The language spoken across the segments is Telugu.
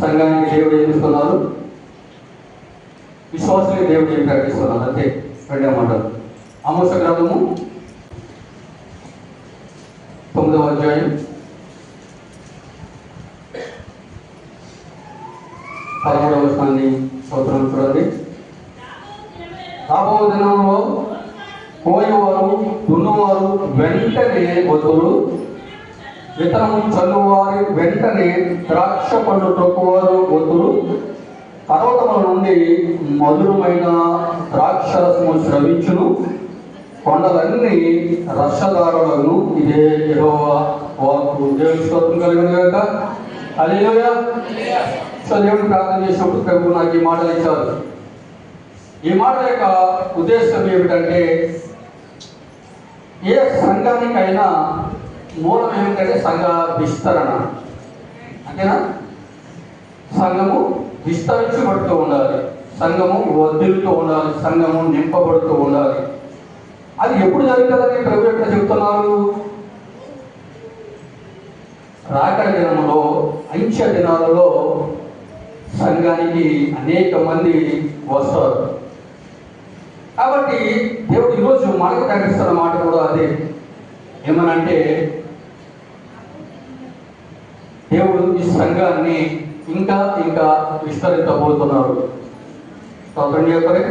సంఘానికి దేవుడు ఏమిస్తున్నారు విశ్వాసానికి దేవుడు ఏమి ప్రకటిస్తున్నారు? అంతే రెండే మాటలు ఆమోస గ్రంథము తొమ్మిదవ అధ్యాయం పదమూడవ వచనాన్ని స్తోత్రం చూడండి. రాబో దినంలో పోయేవారు దున్నవారు వెంటనే వదులు విత్తనము చల్లువారి వెంటనే ద్రాక్ష పండు తొక్కువారు వదులు పర్వతముల నుండి మధురమైన ద్రాక్షరసము శ్రవించును కొండలన్నీ రసదారులను ఇదే యెహోవా వాకు దేవుని కలిగిన కనుక హల్లెలూయా. సో దేవుడు ప్రార్థన చేసినప్పుడు ప్రభు నాకు ఈ మాటలు ఇచ్చారు. ఈ మాట యొక్క ఉద్దేశం ఏమిటంటే ఏ సంఘానికైనా మూలం ఏమిటంటే సంఘ విస్తరణ. అంతేనా? సంఘము విస్తరించబడుతూ ఉండాలి. సంఘము వదిలుతూ ఉండాలి. సంఘము నింపబడుతూ ఉండాలి. అది ఎప్పుడు జరుగుతుందని ప్రభు ఎక్కడ చెప్తున్నారు రాకడ దినములో అంచె దినాలలో సంఘానికి అనేక మంది వస్తారు. కాబట్టి దేవుడు ఈరోజు మనకు ప్రకటిస్తున్న మాట కూడా అదే. ఏమనంటే దేవుడు ఈ సంఘాన్ని ఇంకా ఇంకా విస్తరించబోతున్నారు. స్తోత్రం చెప్పరే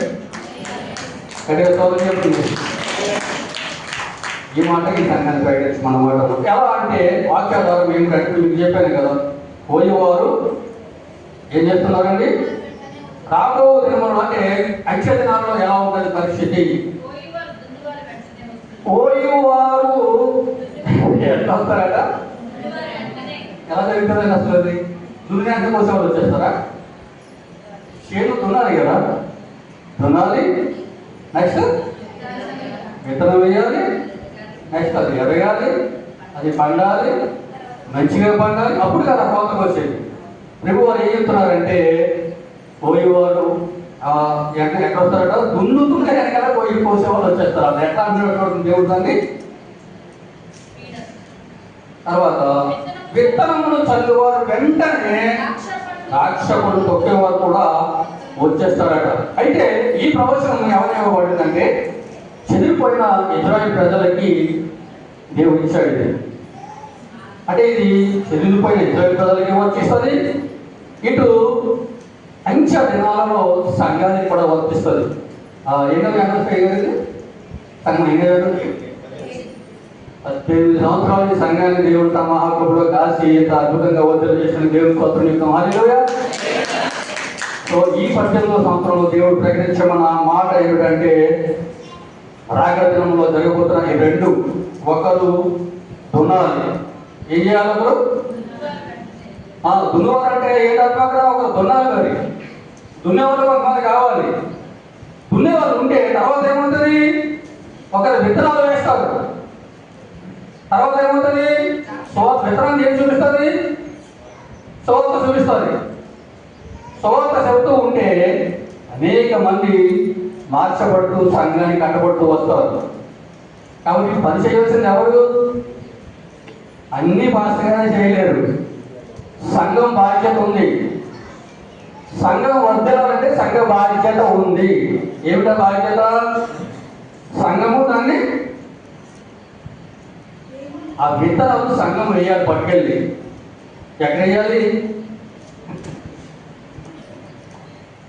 గట్టిగా స్తోత్రం చెప్తుంది ఈ మాట ఈ సంఘాన్ని ప్రకటించమన్న మాట ఎలా అంటే వాక్యాధారం ఏమిటంటే మీకు చెప్పాను కదా పోయేవారు ఏం చేస్తున్నారండి రాబో దినములు అంటే అంచె దినాల్లో ఎలా ఉంటుంది పరిస్థితి? పోయేవారు ఎట్లా వస్తారట. ఎలా జరుగుతుందండి అసలు అది? దుర్గాంత కోసం వాళ్ళు వచ్చేస్తారా? చేను దున్నాలి కదా? దున్నాలి నెక్స్ట్ విత్తనం వేయాలి. నెక్స్ట్ అది ఎరగాలి అది పండాలి మంచిగా పండాలి. అప్పుడు కదా కోతకు వచ్చేది. ప్రభు వారు ఏం చెప్తున్నారంటే పోయేవారు ఎక్కడ ఎక్కడ వస్తారట? దున్నుతుంటే వెనకాల పోయి పోసేవాళ్ళు వచ్చేస్తారు. అది ఎట్లా అంటున్నటువంటి దేవుడు దాన్ని? తర్వాత విత్తనములు చల్లువారు వెంటనే ద్రాక్ష పండు తొక్కేవారు కూడా వచ్చేస్తారట. అయితే ఈ ప్రవచనం ఎవరు ఇవ్వబడిందంటే చెదిరిపోయిన ఇజ్రాయిల్ ప్రజలకి దేవుడు ఇచ్చాడు ఇది. అంటే ఇది చెదిరిపోయిన ఇజ్రాయిల్ ప్రజలకి వర్తిస్తుంది ఇటు అంచె దినాలలో సంఘానికి కూడా వర్తిస్తుంది. ఎన్నో సంఘం ఎన్ని పద్దెనిమిది సంవత్సరాలు ఈ సంఘాన్ని దేవుడు తమ మహాకృపలో కాసి ఇంత అద్భుతంగా వద్దలు చేసిన దేవుని కొత్త యొక్క సో ఈ పద్దెనిమిదో సంవత్సరంలో దేవుడు ప్రకటించమన్న మాట ఏమిటంటే రాగడ దినంలో జరగబోతున్న ఈ రెండు ఒకరు దున్నాలి. ఏం చేయాలి ఒకరు? దున్నవారు అంటే ఏంటంటే ఒక దున్నాలి మరి. దున్నేవాళ్ళు కొంతమంది కావాలి. దున్నేవాళ్ళు ఉంటే తర్వాత ఏముంటుంది? ఒకరు విత్తనాలు వేస్తారు. తర్వాత ఏమవుతుంది? సోత విత్తనాన్ని ఏం చూపిస్తుంది? సోత చూపిస్తుంది. సోత చెబుతూ ఉంటే అనేక మంది మార్చబడుతూ సంఘాన్ని కట్టబడుతూ వస్తారు. కాబట్టి పని చేయవలసింది ఎవరు? అన్ని పాస్టర్గానే చేయలేరు. సంఘం బాధ్యత ఉంది. సంఘం వర్ధిల్లాలంటే సంఘ బాధ్యత ఉంది. ఏమిటా బాధ్యత? సంఘము దాన్ని ఆ విత్తనం సంఘం వేయాలి పట్టుకెళ్ళి. ఎక్కడ వేయాలి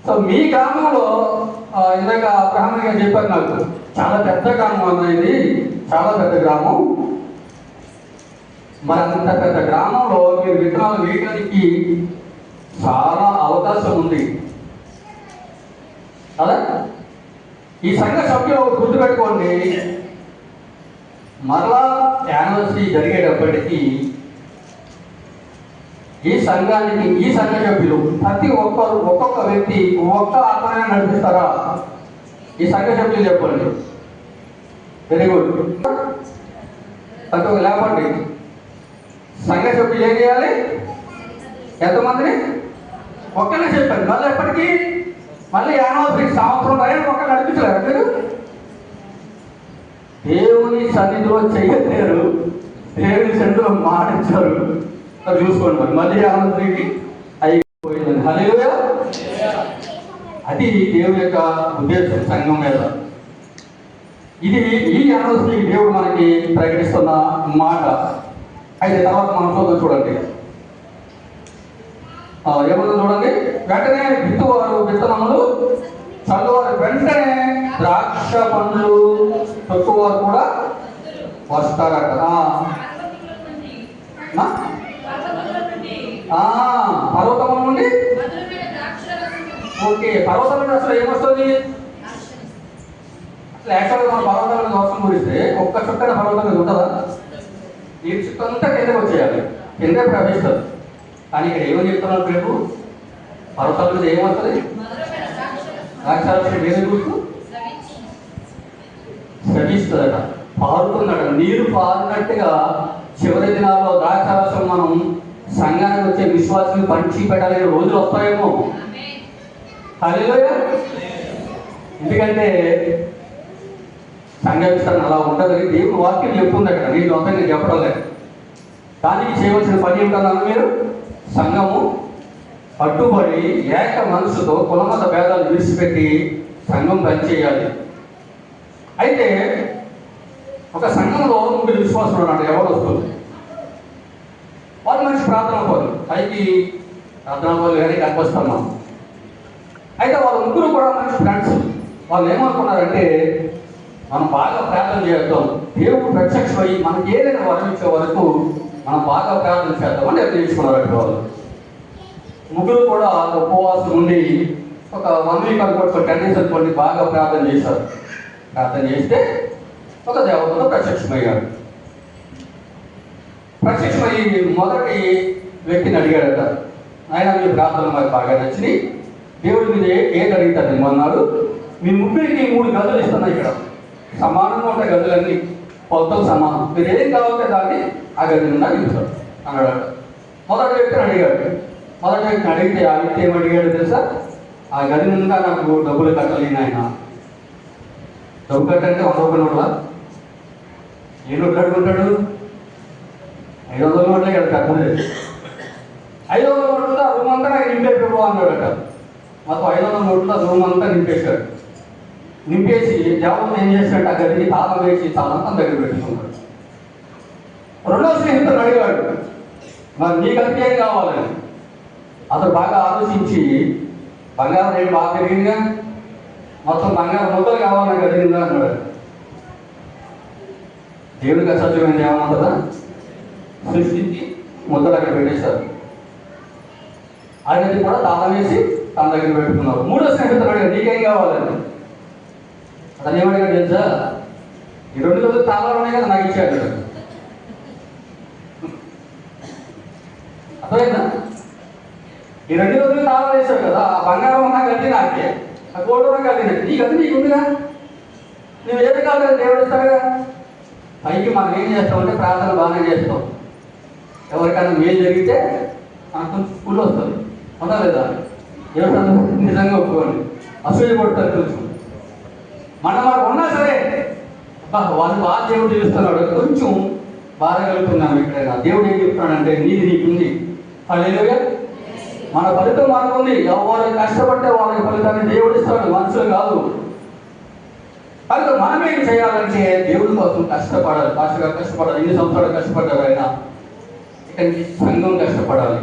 సో మీ గ్రామంలో ఇందాక అబ్రహం గారు చెప్పారు నాకు చాలా పెద్ద గ్రామం అనేది చాలా పెద్ద గ్రామం. మరి అంత పెద్ద గ్రామంలో మీరు విత్తనాలు వేయడానికి చాలా అవకాశం ఉంది. అదే ఈ సంఘ సభ్యులు గుర్తుపెట్టుకోండి. మరలా యానివర్సరీ జరిగేటప్పటికీ ఈ సంఘానికి ఈ సంఘ సభ్యులు ప్రతి ఒక్కరు ఒక్కొక్క వ్యక్తి ఒక్క ఆత్మనే నడిపిస్తారా? ఈ సంఘ సభ్యులు చెప్పండి. వెరీ గుడ్ ప్రతి ఒక్క లేపండి. సంఘ సభ్యులు ఏం చేయాలి? ఎంతమందిని? ఒక్కనే చెప్పండి. మళ్ళీ ఎప్పటికీ? మళ్ళీ యానివర్సరీ సంవత్సరం అయినా ఒక్క నడిపించలేరు మీరు? దేవుని సన్నిధిలో చేయలేరు. దేవుని సన్నిధిలో మాటించారు చూసుకోండి మరి. మళ్ళీ ఆనందరికి అయిపోయిందండి హలే అది దేవుని యొక్క ఉద్దేశం సంఘం మీద. ఇది ఈ ఆలోచనకి దేవుడు మనకి ప్రకటిస్తున్న మాట. అయితే తర్వాత మనం చూద్దాం చూడండి. ఏమన్నా చూడండి? వెంటనే విత్తవారు విత్తనములు చల్లవారు వెంటనే ద్రాక్ష పండ్లు తొక్కువారు కూడా వస్తారట. ఆ, పర్వతముల నుండి? ఓకే పర్వతం నుండి అసలు ఏమొస్తుంది? అసలు యాక్చువల్గా మన పర్వతాల మీద వర్షం కురిస్తే ఒక్క చుక్కన పర్వతం మీద ఉంటుందా? ఈ చుక్క అంతా కిందకి వచ్చేయాలి. కిందే ప్రవేశిస్తుంది. కానీ ఇక్కడ ఏమని చెప్తున్నారు రేపు పర్వతాల మీద ఏమొస్తుంది? ద్రాక్షారసం ఏమి గుర్తు? శ్రమిస్తుందట. పారుతుందట నీరు పారినట్టుగా చివరి దినాల్లో ద్రాక్షారసం మనం సంఘానికి వచ్చే విశ్వాసం పంచి పెట్టాలనే రోజులు వస్తాయేమో. హల్లెలూయా. ఎందుకంటే సంఘ విస్తరణ అలా ఉంటుందని దేవుడు వాక్యం చెప్తుంది అక్కడ నేను అంతంగా చెప్పడం లేదు దానికి చేయవలసిన పని ఏమిటన్నాను మీరు? సంఘము పట్టుబడి ఏక మనసుతో కులమత భేదాలు విడిచిపెట్టి సంఘం పనిచేయాలి అయితే ఒక సంఘంలో ముగ్గురు విశ్వాసం ఉన్నాడు ఎవరు వస్తుంది వాళ్ళు మంచి ప్రార్థన పోదు పైకి ప్రార్థన పనులు కానీ కనిపిస్తాం అయితే వాళ్ళ ముగ్గురు కూడా మంచి ఫ్రెండ్స్ వాళ్ళు ఏమనుకున్నారంటే మనం బాగా ప్రార్థన చేద్దాం. దేవుడు ప్రత్యక్షమై మనకి ఏదైనా వరం ఇచ్చే వరకు మనం బాగా ప్రార్థన చేద్దామని నిర్ణయించుకున్నారు వాళ్ళు. ముగ్గురు కూడా ఉపవాసం ఉండి ఒక వన్ వీక్ అనుకోవచ్చు టెన్ డేస్ అనుకోండి బాగా ప్రార్థన చేశారు. ప్రార్థన చేస్తే ఒక దేవతలో ప్రత్యక్షమయ్యాడు ప్రత్యక్షమై మొదటి వ్యక్తిని అడిగాడట ఆయన మీ ప్రార్థన మాకు బాగా నచ్చింది దేవుడి మీద ఏ- ఏది అడుగుతారు అన్నాడు మీ ముగ్గురికి మూడు గదులు ఇస్తున్నాయి ఇక్కడ. సమానంగా ఉంటాయి గదులన్నీ. కొలతలు సమానం. మీరు ఏం కావాలంటే దాన్ని ఆ గది నుండి అడుగుతారు అన్నాడు మొదటి వ్యక్తిని అడిగాడు మొదట వ్యక్తిని అడిగితే ఆ వ్యక్తి ఏం అడిగాడు తెలుసా? ఆ గది నుండి నాకు డబ్బులు కట్టలేను ఆయన. డబ్బు కట్టంటే వంద రూపాయలు నోట్లా ఏ నోట్లు అడుగుంటాడు? ఐదు వందల నోట్లే కదా కట్టలేదు ఐదు వందల నోట్లతో ఆ రూమ్ అంతా నాకు నింపేసి పో అన్నాడట. మొత్తం ఐదు వందల నోట్లతో రూమ్ అంతా నింపేశాడు. నింపేసి జవాబు ఏం చేశాడు ఆ గదిని తాళం వేసి తాళం తన దగ్గర పెట్టుకున్నాడు రెండో స్నేహితుడు అడిగాడు మరి నీ ఏం కావాలని అతను బాగా ఆలోచించి బంగారం రేటు బాగా పెరిగిందిగా మొత్తం బంగారం ముద్దలు కావాలని కలిగిందా అన్నాడు. దేవుడికి అసత్యమైంది ఏమంటుందా సృష్టించి ముద్దలు అక్కడ పెట్టేశారు ఆయనది కూడా తాళం వేసి తన దగ్గర పెట్టుకున్నారు. మూడో స్నేహితుడు అడిగాడు నీకేం కావాలని అతను ఏమడిగాడు తెలుసా? ఈ రెండు రోజులు తాళాలు ఉన్నాయి కదా నాకు ఇచ్చాడు. అర్థమైందా? ఈ రెండు రోజులు తాళాలు వేసావు కదా ఆ బంగారం ఉన్నా గది నాకే ఆ గోల్డ్ ఉన్న గది నాకే. నీ గది నీకుందిగా? నువ్వు ఏది కాదు దేవుడు ఇస్తాడుగా? పైకి మనం ఏం చేస్తామంటే ప్రార్థన బాగానే చేస్తాం. ఎవరికైనా మేలు జరిగితే మనకు కొంచెం స్కూల్ వస్తుంది. అవునా లేదా? ఎవరు నిజంగా ఒప్పుకోండి. అసూయ కొడతారు కొంచెం మనం వాడు ఉన్నా సరే అబ్బా వాళ్ళు బాగా దేవుడు చూస్తున్నాడు. కొంచెం బాధ కలుగుతున్నాం ఎక్కడైనా దేవుడు ఏం చెప్తున్నాడంటే నీది నీకుంది. హల్లెలూయా. మన ఫలితం మనకుంది ఎవరు కష్టపడితే వాళ్ళకి ఫలితాన్ని దేవుడు ఇస్తాడు మనుషులు కాదు. కనుక మనం ఏం చేయాలంటే దేవుడి కోసం కష్టపడాలి. పాస్టర్గా కష్టపడాలి. ఎన్ని సంవత్సరాలు కష్టపడ్డారు ఆయన? ఇక్కడి నుంచి సంఘం కష్టపడాలి.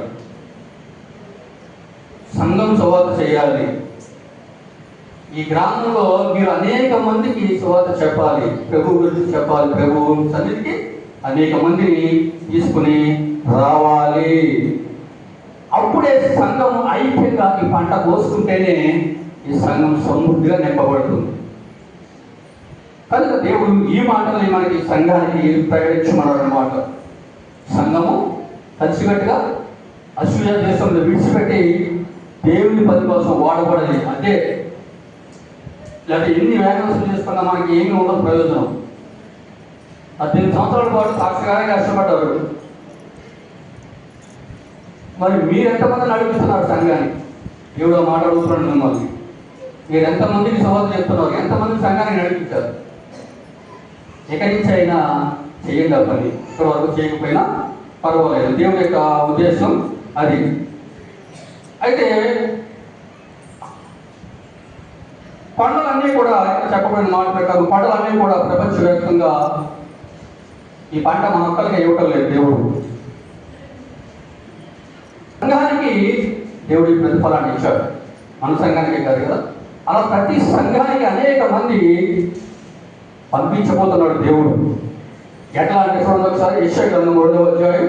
సంఘం సువార్త చేయాలి. ఈ గ్రామంలో మీరు అనేక మందికి సువార్త చెప్పాలి. ప్రభు గురించి చెప్పాలి. ప్రభు సన్నిధికి అనేక మందిని తీసుకుని రావాలి. అప్పుడే సంఘం ఐక్యంగా ఈ పంట కోసుకుంటేనే ఈ సంఘం సమృద్ధిగా నింపబడుతుంది. కనుక దేవుడు ఈ మాటల్ని మనకి సంఘానికి ప్రకటించమన్నమాట సంఘము కలిసికట్టుగా అసూయ దేశంలో విడిచిపెట్టి దేవుని పని కోసం వాడబడాలి అదే లేదా ఎన్ని వేగనసులు చేసుకున్నా మనకి ఏమీ ఉండదు ప్రయోజనం. పద్దెనిమిది సంవత్సరాల పాటు సాక్షిగానే కష్టపడ్డారు మరి మీరు ఎంతమంది నడిపిస్తున్నారు సంఘాన్ని? దేవుడు ఆ మాట అడుగుతున్నాడు మిమ్మల్ని. మీరు ఎంతమందికి సవాలు చేస్తున్నారు? ఎంతమంది సంఘాన్ని నడిపించారు? ఎక్కడి నుంచి అయినా చేయండి ఆ పని. ఇక్కడ వరకు చేయకపోయినా పర్వాలేదు. దేవుని యొక్క ఉద్దేశం అది. అయితే కూడా ఇక్కడ చెప్పబడిన మాట ప్రకారం పంటలన్నీ కూడా ప్రపంచవ్యాప్తంగా ఈ పంట మన ఒక్కరికి ఇవ్వటం లేదు దేవుడు. సంఘానికి దేవుడి ప్రతిఫలాన్ని ఇచ్చాడు? మన సంఘానికి కాదు కదా? అలా ప్రతి సంఘానికి అనేక మంది పంపించబోతున్నాడు దేవుడు. ఎట్లా అంటే చూడండి ఒకసారి యశ్వ గ్రంథం రెండవ అధ్యాయం.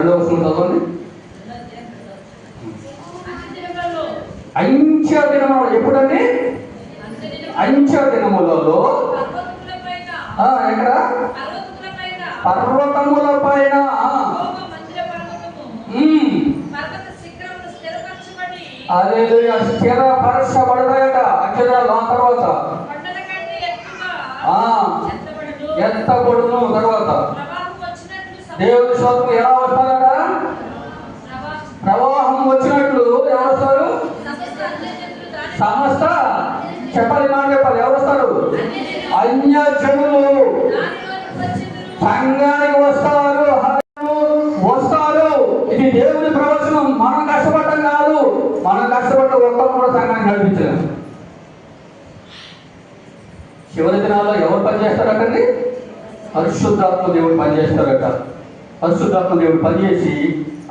రెండవ చదవండి. అంచె ఎప్పుడండి? అంచె దినములలో ఎక్కడ? పర్వతముల పైన అదే స్థిరపరచబడతాయట. అక్షరాలు ఆ తర్వాత. ఎత్తబడును. తర్వాత. దేవుని స్వరూపం ఎలా వస్తారట? ప్రవాహం. వచ్చినట్లు ఎవరు వస్తారు? సమస్త చెప్పాలి మాట చెప్పాలి ఎవరు వస్తారు? అన్యజనులు. సంఘానికి వస్తారు వస్తారు. ఇది దేవుని ప్రవచనం. మనం కష్టపడటం కాదు. మనం కష్టపడ్డ ఒక్కరు కూడా సంఘాన్ని నడిపించలేము చివరి దినాల్లో ఎవరు పనిచేస్తారటండి? పరిశుద్ధాత్మ దేవుడు పనిచేస్తారట. పరిశుద్ధాత్మ దేవుడు పనిచేసి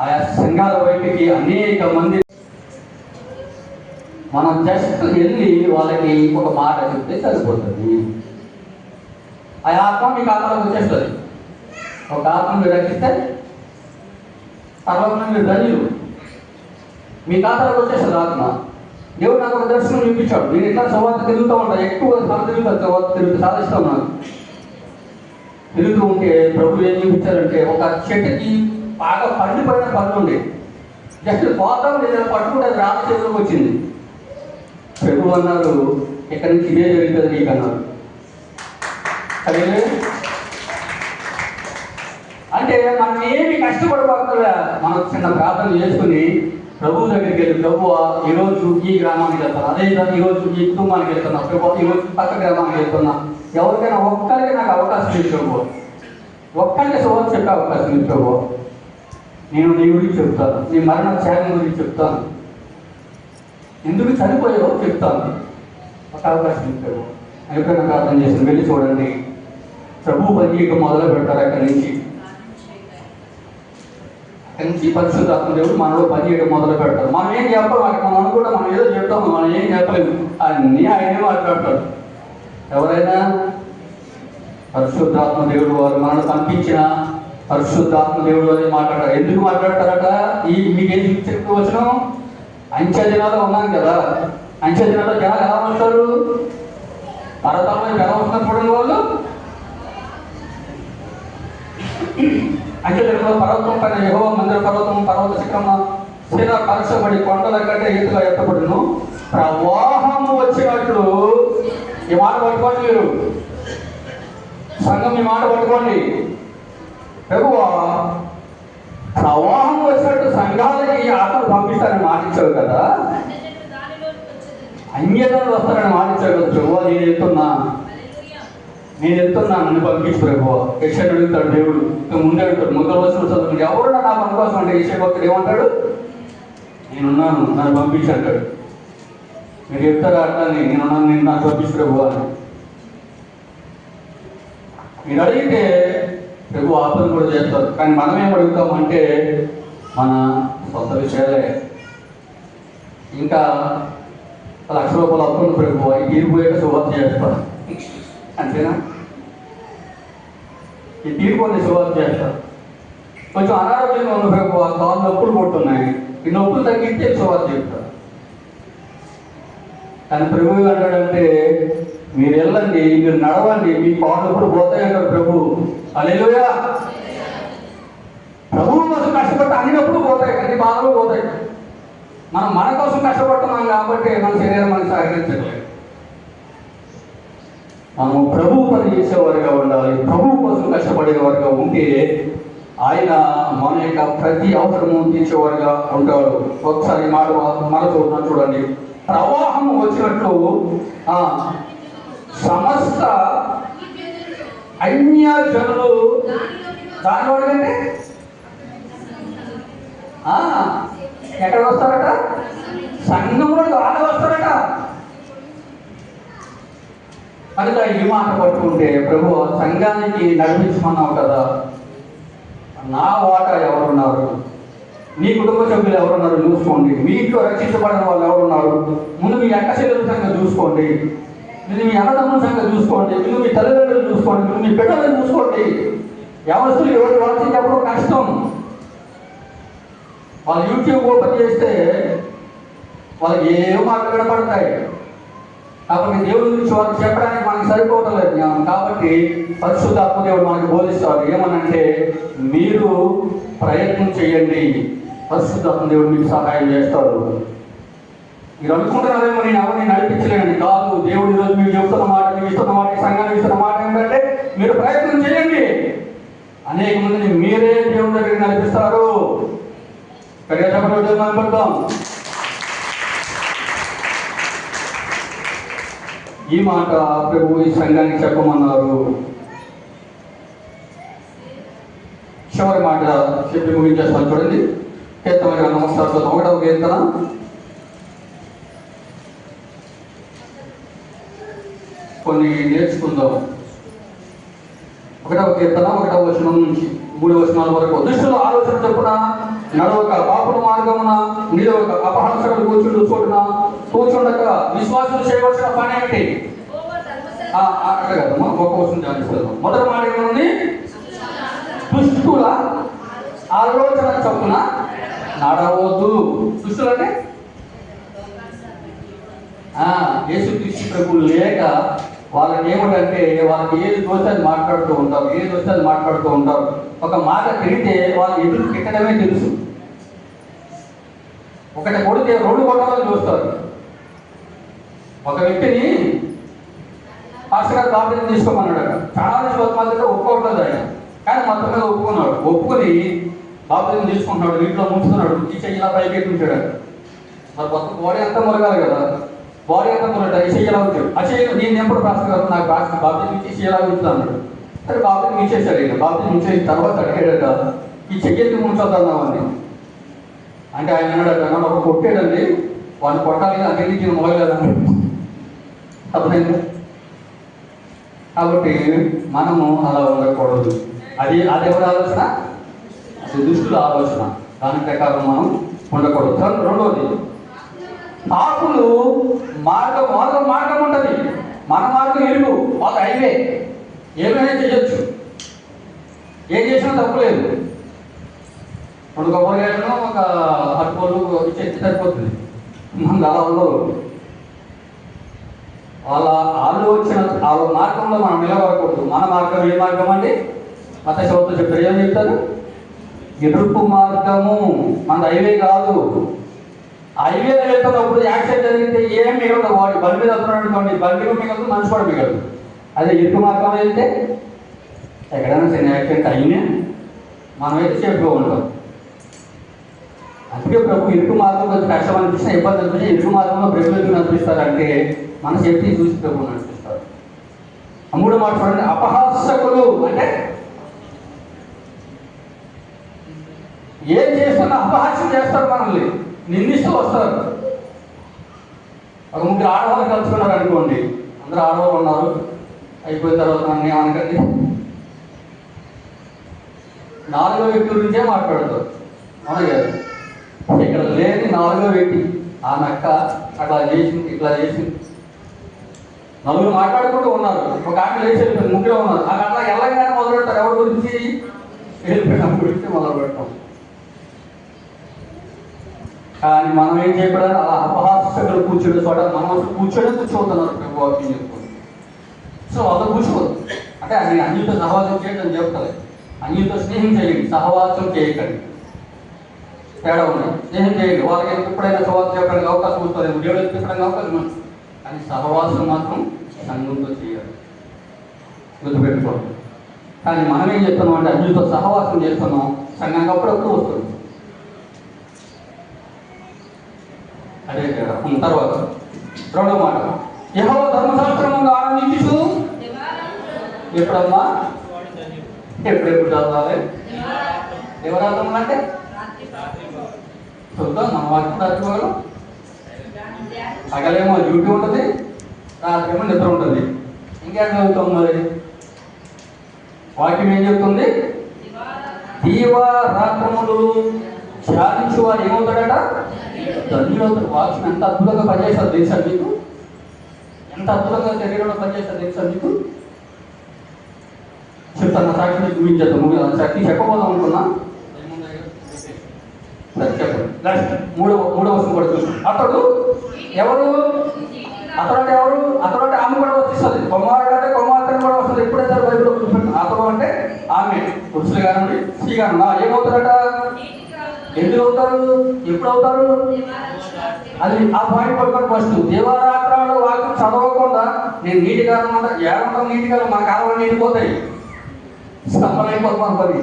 ఆయా సంఘాల వైపుకి అనేక మంది మనం జస్ట్ వెళ్ళి వాళ్ళకి ఒక మాట చెప్తే సరిపోతుంది. ఆ ఆత్మ మీ ఆత్మలోకి వచ్చేస్తుంది. ఒక ఆత్మ మీరు రక్షిస్తే తర్వాత మీరు ధన్యులు. మీ ఖాతాలోకి వచ్చేస్తుంది ఆత్మ. దేవుడు నాకు ఒక దర్శనం చూపించాడు నేను ఇట్లా సవార్త తిరుగుతూ ఉంటాను ఎక్కువ సార్లు తిరుగుతాను సవార్త తిరుగుతూ. సాధిస్తూ ఉన్నాను తిరుగుతూ ఉంటే ప్రభు ఏం చూపించారంటే ఒక చెట్టుకి బాగా పండిపోయిన పనులు ఉండే. జస్ట్ పోతాం లేదా పట్టుకుంటే అది రాత్రి చేతిలోకి వచ్చింది. ప్రభు అన్నారు ఇక్కడ నుంచి ఇదే జరుగుతుంది నీకు అన్నారు సరేలే అంటే మనం ఏమి కష్టపడబోతుందా మనం చిన్న ప్రార్థన చేసుకుని ప్రభు దగ్గరికి వెళ్ళి ప్రభు ఈరోజు ఈ గ్రామానికి వెళ్తాను అదే విధంగా ఈరోజు ఈ కుటుంబానికి వెళ్తున్నా ప్రభు ఈరోజు పక్క గ్రామానికి వెళ్తున్నా. ఎవరికైనా ఒక్కరికి నాకు అవకాశం ఇచ్చి ప్రభు. ఒక్కరికి సోదరు చెప్పే అవకాశం ఇచ్చి ప్రభు. నేను నీ గురించి చెప్తాను. నీ మరణ త్యాగం గురించి చెప్తాను. ఎందుకు చనిపోయావో చెప్తాను. ఒక అవకాశం ఇచ్చాడు ఎప్పుడైనా ప్రార్థన చేసి వెళ్ళి చూడండి. ప్రభు పని మొదలు పెడతారు అక్కడి నుంచి. అక్కడి నుంచి పరిశుద్ధాత్మ దేవుడు మనలో పనిచేయడం మొదలు పెడతారు. మనం ఏం చెప్పాలి అక్కడ మనం కూడా మనం ఏదో చెప్తాము మనం ఏం చెప్పలేము. అన్నీ ఆయనే మాట్లాడతాడు. ఎవరైనా పరిశుద్ధాత్మ దేవుడు వారు మనల్ని పంపించిన పరిశుద్ధాత్మ దేవుడు అని మాట్లాడారు ఎందుకు మాట్లాడతారట? ఈ మీకేం చెప్పవచ్చు అంచనాలో ఉన్నాం కదా. అంచనాలో జనాలు ఎలా ఉంటారు పర్వతాల్లో ఎలా వస్తారు చూడండి వాళ్ళు. అంటే పర్వతం పైన యహో మందిర పర్వతం పర్వత శిఖరమ శిర పరచబడి కొండల కంటే ఎత్తుగా ఎత్తబడును. ప్రవాహము వచ్చినట్లు ఈ మాట పట్టుకోండి మీరు. సంఘం ఈ మాట పట్టుకోండి. ప్రభువా ప్రవాహం వచ్చినట్టు సంఘాలకి ఆటలు పంపిస్తారని మాటించావు కదా. అన్యతలు వస్తారని మాటించావు కదా ప్రభు నేను వెళ్తున్నా నేను వెళ్తున్నా నన్ను పంపించు ప్రభు యశ్వన్ అడుగుతాడు దేవుడు. ఇంకా ముందే అడుగుతాడు ముందు వచ్చిన చదువు ఎవరు నా పని కోసం అంటే యక్ష భక్తుడు ఏమంటాడు? నేనున్నాను నన్ను పంపించు అంటాడు. మీరు చెప్తారు అట్లా నేనున్నాను నేను నాకు పంపించు ప్రభు అని. మీరు అడిగితే ఎక్కువ ఆపద కూడా చేస్తారు. కానీ మనం ఏం అడుగుతామంటే మన సొంత విషయాలే. ఇంకా లక్ష రూపాయలు అప్పులు ప్రభు ఈ తీరిపోయాక శుభార్త చేస్తాడు అంతేనా? ఈ తీర్పుని శుభార్త చేస్తారు. కొంచెం అనారోగ్యంగా ఉన్న ప్రభు ఆ కాలు నొప్పులు కొట్టున్నాయి ఈ నొప్పులు తగ్గించే శుభార్త చెప్తారు. కానీ ప్రభు అంటాడంటే మీరు వెళ్ళండి మీరు నడవండి మీ కాలు నొప్పులు పోతాయంటారు ప్రభు అలెలుయా ప్రభువు కోసం కష్టపడితే అన్ని పోతాయి అన్ని బాధలు పోతాయి. మనం మన కోసం కష్టపడుతున్నాం కాబట్టి మన శరీరం మనం సహకరించట్లేదు మనము ప్రభు పని చేసేవారుగా ఉండాలి ప్రభు కోసం కష్టపడేవారుగా ఉంటే ఆయన మన యొక్క ప్రతి అవసరము తీర్చేవారుగా ఉంటాడు. ఒకసారి మాట మన ఉన్న చూడండి. ప్రవాహం వచ్చినట్లు సమస్త అన్య జనులు దానిలో అంటే ఆ, ఎక్కడ వస్తారట సంఘంలో ఆడ వస్తారట కనుక ఈ మాట పట్టుకుంటే ప్రభు సంఘానికి నడిపించమన్నావు కదా. నా వాటా ఎవరున్నారు? మీ కుటుంబ సభ్యులు ఎవరున్నారు? చూసుకోండి. మీ ఇంట్లో రక్షించబడిన వాళ్ళు ఎవరున్నారు? ముందు మీ అక్క చెల్లెల సంగతి చూసుకోండి. మీరు మీ అన్నదమ్ముల సంగతి చూసుకోండి మీరు మీ తల్లిదండ్రులు చూసుకోండి మీరు మీ బిడ్డలను చూసుకోండి. ఎవరు ఎవరు వర్తించినప్పుడు కష్టం. వాళ్ళు యూట్యూబ్ ఓపెన్ చేస్తే వాళ్ళకి ఏ మాటలు కనపడతాయి? కాబట్టి దేవుడి గురించి వాళ్ళకి చెప్పడానికి మనకి సరిపోవటం లేదు జ్ఞానం. కాబట్టి పరిశుద్ధాత్మ దేవుడు మనకి బోధిస్తాడు. ఏమనంటే మీరు ప్రయత్నం చేయండి. పరిశుద్ధాత్మ దేవుడు మీకు సహాయం చేస్తారు మీరు అనుకుంటున్నారేమో నేను ఎవరిని నడిపించలేను కాదు దేవుడు ఈరోజు మీరు చెబుతున్న మాట మీరు ఇస్తున్న మాట ఈ సంఘానికి ఇస్తున్న మాట ఏంటంటే మీరు ప్రయత్నం చేయండి. అనేక మందిని మీరే దేవుడి దగ్గరికి నడిపిస్తారు. ఇక్కడ ఈ మాట ప్రభు ఈ సంఘానికి చెప్పమన్నారు. చివరి మాట చెప్పి ముగించేస్తాను చూడండి. కీర్తన నమస్కారం ఒకటవ కీర్తన. కొన్ని నేర్చుకుందాం. ఒకటవ కీర్తన ఒకటవ వచనం నుంచి మూడు వచనాల వరకు. దుష్టుల ఆలోచన చెప్పున నడవక పాపుల మార్గమున నిలవక అపహాసకులు కూర్చుండు చోటున కూర్చుండక విశ్వాసం చేయవలసిన పని ఏమిటి అక్కడ ఆ, ఆ, కదమ్మా ఒక్క వచనం ధ్యానిస్తాను. మొదటి మాట ఏమనుంది దుష్టుల ఆలోచన చొప్పున నడవద్దు. దుష్టులు అంటే? యేసుక్రీస్తు ప్రభు లేక వాళ్ళకి ఏమిటంటే వాళ్ళకి ఏది దోస్తే అది మాట్లాడుతూ ఉంటారు ఏది వస్తే అది మాట్లాడుతూ ఉంటారు ఒక మాట తిరిగితే వాళ్ళు ఎదురు తిట్టడమే తెలుసు. ఒకటి కొడితే రెండు కొట్టాలని చూస్తారు. ఒక వ్యక్తిని పాస్టర్ గారు తీసుకోమన్నాడు చాలా మంది బతుమాలంటే ఒప్పుకోవట్లేదు ఆయన. కానీ మొత్తం మీద ఒప్పుకున్నాడు. ఒప్పుకొని బాప్టిజం తీసుకుంటున్నాడు ఇంట్లో ముంచుతున్నాడు ఈ చెయ్యి ఇలా పైకి ఎత్తుంటాడు మరి మొత్తం బాడీ అంతా మురగాలి కదా. వారి అంతా మురగట ఈ నేను ఎప్పుడు పాస్టర్ గారు నాకు పాస్టర్ బాప్టిజం ఇచ్చి చెయ్యి ఎలా ఉంచుతా అన్నాడు సరే బాప్టిజం ఇచ్చేసాడు ఈయన బాప్టిజం ఇచ్చేసిన తర్వాత అడిగాడట ఈ చెయ్యి ఎందుకు ముంచొద్దన్నామని అంటే ఆయన అన్నాడట నన్ను ఒక కొట్టాడండి వాళ్ళు కొట్టాలి నాకు ఎందుకు నేను మొదలలేదని అర్థమైందా? కాబట్టి మనము అలా ఉండకూడదు. అది అది ఎవరి ఆలోచన? దుష్టుల ఆలోచన. దాని ప్రకారం మనం ఉండకూడదు. రెండవది పాపులు మార్గం వాళ్ళ మార్గం ఉంటుంది. మన మార్గం ఇరుగు వాళ్ళ హైవే. ఏమైనా చేయొచ్చు ఏం చేసినా తప్పులేదు ఇప్పుడు కొబ్బరికాయలను ఒక అటుకోలు చెట్టు సరిపోతుంది. మన దళాల్లో వాళ్ళ ఆలోచన వాళ్ళ మార్గంలో మనం నిలబడకూడదు. మన మార్గం ఏ మార్గం అండి? మత చదువుతూ చెప్తారు ఏం చెప్తారు. ఎరుపు మార్గము మన హైవే కాదు. హైవే వెళ్తున్నప్పుడు యాక్సిడెంట్ జరిగితే ఏం మిగలదు. వాడి బండి మీద వస్తున్నాడు అనుకోండి బండి కూడా మిగలదు మనిషి కూడా మిగలదు. అదే ఇటు మార్గం వెళ్తే? ఎక్కడైనా చిన్న యాక్సిడెంట్ అయినా మనమైతే సేఫ్గా ఉంటాం. అందుకే ప్రభు ఇరుకు మార్గంలో కొంచెం కష్టం అనిపించినా ఇబ్బంది అనిపించినా ఇరుకు మార్గంలో ప్రభుత్వం ఎందుకు నడిపిస్తారంటే మన సేఫ్టీ చూసి ప్రభు నడిపిస్తారు. మూడు మాట చూడండి. అపహాసకులు అంటే ఏం చేస్తున్నా అపహాస్యం చేస్తారు మనల్ని. నిందిస్తూ వస్తారు. ఒక ముగ్గురు ఆడవాళ్ళు కలుసుకున్నారు అనుకోండి. అందరూ ఆడవాళ్ళు ఉన్నారు. అయిపోయిన తర్వాత నన్ను ఏమనకండి? నాలుగో వ్యక్తి గురించే మాట్లాడతారు అవును కదా? ఇక్కడ లేని నాలుగో వ్యక్తి ఆ నక్క అట్లా చేసింది ఇట్లా చేసింది. నలుగురు మాట్లాడుకుంటూ ఉన్నారు. ఒక ఆమె లేచి వెళ్ళిపోయింది ముగ్గురు ఉన్నారు. ఆ అట్లా ఎలాగైనా మొదలు పెడతారు ఎవరి గురించి? వెళ్ళిపోయిన గురించి మొదలు పెడతాం కానీ మనం ఏం చేయకూడదు? అలా అపహాస్యకులు కూర్చునే చోట మనం కూర్చోడే కూర్చోతున్నారు ప్రభు వాక్యం చెప్పుకోండి సో అలా కూర్చోదు అంటే అది అన్యుతో సహవాసం చేయడం అని చెప్తారు. అన్యుతో స్నేహం చేయండి. సహవాసం చేయకండి. తేడా ఉన్నాయి స్నేహం చేయండి. వాళ్ళకి ఎప్పుడైనా సహవాసం చెప్పడానికి అవకాశం వస్తుంది. దేవుడు చెప్పడానికి అవకాశం ఉంది? కానీ సహవాసం మాత్రం సంఘంతో చేయాలి. గుర్తుపెట్టుకోండి. కానీ మనం ఏం చెప్తున్నాం అంటే అన్యుతో సహవాసం చేస్తున్నాం. సంఘానికి అప్పుడప్పుడు వస్తుంది. అదే తర్వాత రెండో మాట. యహో ధర్మశాస్త్రము ఆనందించు ఎప్పుడమ్మా? ఎప్పుడెప్పుడు చదవాలి? దివారాత్రులు ఎవరాధం అంటే? చూద్దాం మన వాక్యం తట్టుకోగలం పగలేమో డ్యూటీ ఉంటుంది రాత్రేమో నిద్ర ఉంటుంది. ఇంకేం చదువుతాం మరి? వాక్యం ఏం చెప్తుంది? దీవా రాత్రములు ధ్యానించు వారు ఏమవుతాడట? తండ్రిలో వాక్యం ఎంత అద్భుతంగా పనిచేస్తారు తెలుసా మీకు? ఎంత అద్భుతంగా శరీరంలో పనిచేస్తారు తెలుసా మీకు? చెప్తాను నా సాక్షిని చూపించేద్దాం ముగి సాక్షి చెప్పబోదాం అనుకున్నా? చెప్పండి. లాస్ట్ మూడవ మూడవ వస్తువు కూడా చూస్తాం అతడు ఎవరు? అతడు ఎవరు? అతడు అంటే ఆమె కూడా వస్తుంది కుమారుడు అంటే కుమార్తెను కూడా వస్తుంది. ఎప్పుడైతే బైబిల్లో చూపెట్టిన అతడు అంటే ఆమె. పురుషులు కానివ్వండి స్త్రీ కానివ్వండి. ఏమవుతారట? ఎందుకు అవుతారు ఎప్పుడు అవుతారు అది ఆ పాయింట్ పట్టుకొని ఫస్ట్ దేవారాత్రాలు వాక్యం చదవకుండా నేను నీటి కాలం అంటే ఏమంటాం నీటి కాలం? మన కాలంలో నీటి పోతాయి. స్తంభనైపోతాం మన పని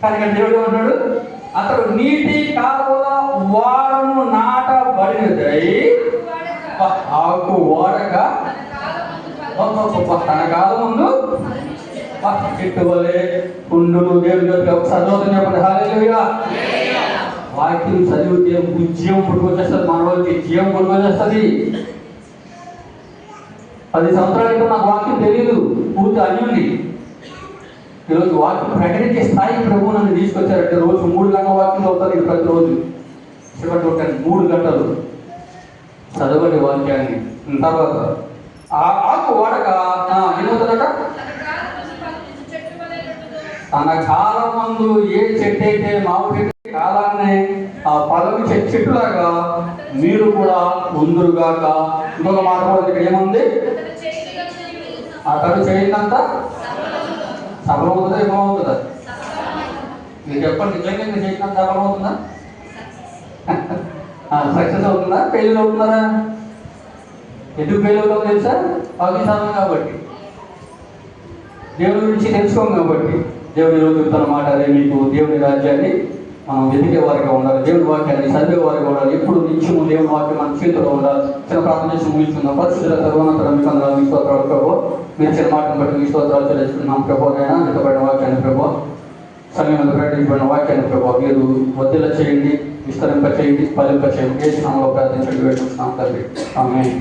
కానీ ఇక్కడ దేవుడు ఏమంటాడు అతడు నీటి కాలంలో వారము నాటబడినదై ఆకు వాడక తన కాలం ముందు చెట్టు వలె కుండులు దేవుడు యొక్క ఒకసారి చదువుతుంది చెప్పండి. వాక్యం చదివితే ఉద్యమం పుట్టుకొచ్చేస్తుంది మన వాళ్ళకి జీవం పుట్టుకొచ్చేస్తుంది. పది సంవత్సరాల క్రితం నాకు వాక్యం తెలియదు పూర్తి అన్యుంది ఈరోజు వాక్యం ప్రకటించే స్థాయి ప్రభు నన్ను తీసుకొచ్చారంటే రోజు మూడు గంటల వాక్యం అవుతారు ప్రతిరోజు. చివరి మూడు గంటలు చదవండి వాక్యాన్ని. తర్వాత. ఆ ఆకు వాడక ఏమవుతుందట తన కాలం మందు ఏ చెట్టు అయితే మామిడి కాలాన్ని ఆ పదవి చెట్టులాగా మీరు కూడా ఉందరుగాక ఇంకొక మాట కూడా ఇక్కడ ఏముంది? అతడు చేయిందంత? సఫలమవుతుందా? ఏమవుతుందా మీరు చెప్పండి. నిజంగా మీరు చేసినంత సఫలమవుతుందా? సక్సెస్ అవుతుందా? ఫెయిల్ అవుతున్నారా? ఎందుకు ఫెయిల్ అవుతుందో తెలుసా? పాకిస్తాన్ కాబట్టి. దేవుడి గురించి తెలుసుకోం కాబట్టి. దేవుడి రోజు తన మాట అదే మీకు. దేవుడి రాజ్యాన్ని మనం వెతికే వారిగా ఉండాలి దేవుడి వాక్యాన్ని చదివే వారిగా ఉండాలి ఎప్పుడు నిత్యము దేవుడి వాక్యం మన చేతిలో ఉండాలి. చిన్న ప్రార్థన చేసి ముగించుకుందాం పరిస్థితుల సర్వోన్నతరం మీకు అందరూ మీ స్తోత్రాలు ప్రభు. మీరు చిన్న మాటను బట్టి మీ స్తోత్రాలు చెల్లిస్తున్నాం ప్రభు. అయినా మితపడిన వాక్యాన్ని ప్రభు. సమయంలో ప్రకటించబడిన వాక్యాన్ని ప్రభు. మీరు వద్దెల చేయండి విస్తరింప చేయండి ఫలింప చేయండి ఏ స్థానంలో ప్రార్థించండి వేడుకుంటున్నాం తండ్రి. ఆమె